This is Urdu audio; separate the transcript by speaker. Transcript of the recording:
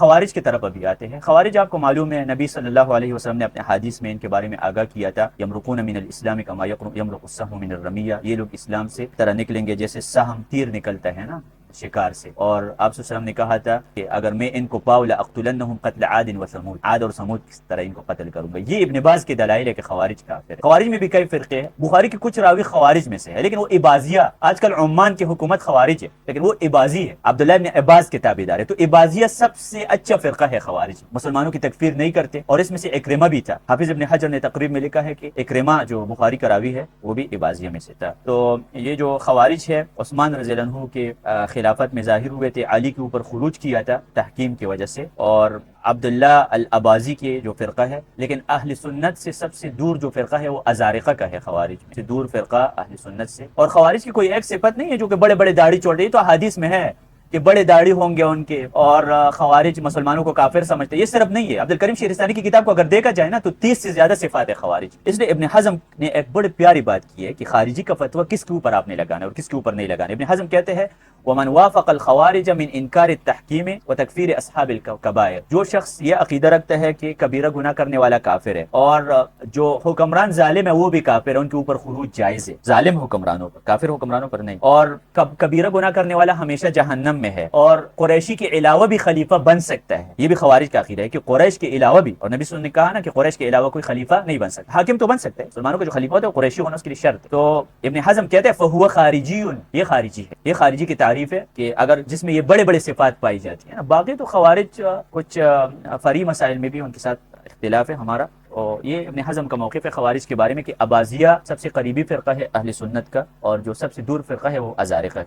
Speaker 1: خوارج کی طرف ابھی آتے ہیں۔ خوارج آپ کو معلوم ہے، نبی صلی اللہ علیہ وسلم نے اپنے حادث میں ان کے بارے میں آگاہ کیا تھا، یمرقون من الاسلام کما یمرق السهم من الرمیہ۔ یہ لوگ اسلام سے طرح نکلیں گے جیسے سہم تیر نکلتا ہے نا۔ شکار سے۔ اور آپ صلی اللہ علیہ وسلم نے کہا تھا کہ اگر میں ان کو پاؤ لاقتلنہم قتل عاد و سمود عاد اور سمود کس طرح ان کو قتل کروں گا؟ یہ ابن باز کے دلائل ہے کہ خوارج کافر ہے۔ خوارج میں بھی کئی فرقے ہیں۔ بخاری کے کچھ راوی خوارج میں سے ہے لیکن وہ عبازیہ، آج کل عمان کی حکومت خوارج ہے، لیکن وہ عبازی ہے۔ عبداللہ ابن عباس کے تابعدار ہے۔ تو عبازیہ سب سے اچھا فرقہ ہے خوارج۔ مسلمانوں کی تکفیر نہیں کرتے اور اس میں سے اکرمہ بھی تھا۔ حافظ ابن حجر نے تقریب میں لکھا ہے کہ اکرمہ جو بخاری کا راوی ہے، وہ بھی عبازیہ میں سے تھا۔ تو یہ جو خوارج ہے، عثمان رضی اللہ عنہ کے خلافت میں ظاہر ہوئے تھے، علی کے اوپر خروج کیا تھا تحکیم کی وجہ سے اور عبداللہ العبازی کے جو فرقہ ہے، لیکن اہل سنت سے سب سے دور جو فرقہ ہے، وہ ازارقہ کا ہے، خوارج میں۔ سے دور فرقہ اہل سنت سے۔ اور خوارج کی کوئی ایک صفت نہیں ہے جو کہ بڑے بڑے داڑھی چوڑ رہی تو حادث میں ہے۔ کہ بڑے داڑھی ہوں گے ان کے اور خوارج مسلمانوں کو کافر سمجھتے یہ صرف نہیں ہے۔ عبد الکریم شیرستانی کی کتاب کو اگر دیکھا جائے نا، تو تیس سے زیادہ صفات ہے خوارج۔ اس لیے ابن حزم نے ایک بڑی پیاری بات کی ہے کہ خارجی کا فتویٰ کس کے اوپر آپ نے لگانا اور کس کے اوپر نہیں لگانا۔ ابن حزم کہتے ہیں، ومن وافق الخوارج من انکار التحکیم و تکفیر اصحاب القبائر جو شخص یہ عقیدہ رکھتا ہے کہ کبیرہ گناہ کرنے والا کافر ہے اور جو حکمران ظالم ہے وہ بھی کافر ہے، ان کے اوپر خروج جائز ہے۔ ظالم حکمرانوں پر، کافر حکمرانوں پر نہیں۔ اور کبیرہ گناہ کرنے والا ہمیشہ جہنم میں ہے اور قریشی کے علاوہ بھی خلیفہ بن سکتا ہے۔ یہ بھی خوارج کا عقیدہ ہے کہ قریش کے علاوہ بھی، اور نبی صلی اللہ علیہ وسلم نے کہا نا کہ قریش کے علاوہ کوئی خلیفہ نہیں بن سکتا۔ حاکم تو بن سکتا ہے، مسلمانوں کا جو خلیفہ ہوتا ہے وہ قریشی ہونا اس کے لیے شرط۔ تو ابن حزم کہتے ہیں، فہو خارجی یہ خارجی ہے۔ یہ خارجی کی تعریف ہے کہ اگر جس میں یہ بڑے بڑے صفات پائی جاتی ہیں، باقی تو خوارج کچھ فری مسائل میں بھی ان کے ساتھ اختلاف ہے ہمارا۔ اور یہ ابن حزم کا موقف ہے خوارج کے بارے میں کہ ابازیہ سب سے قریبی فرقہ ہے اہل سنت کا، اور جو سب سے دور فرقہ ہے وہ ازارقہ ہے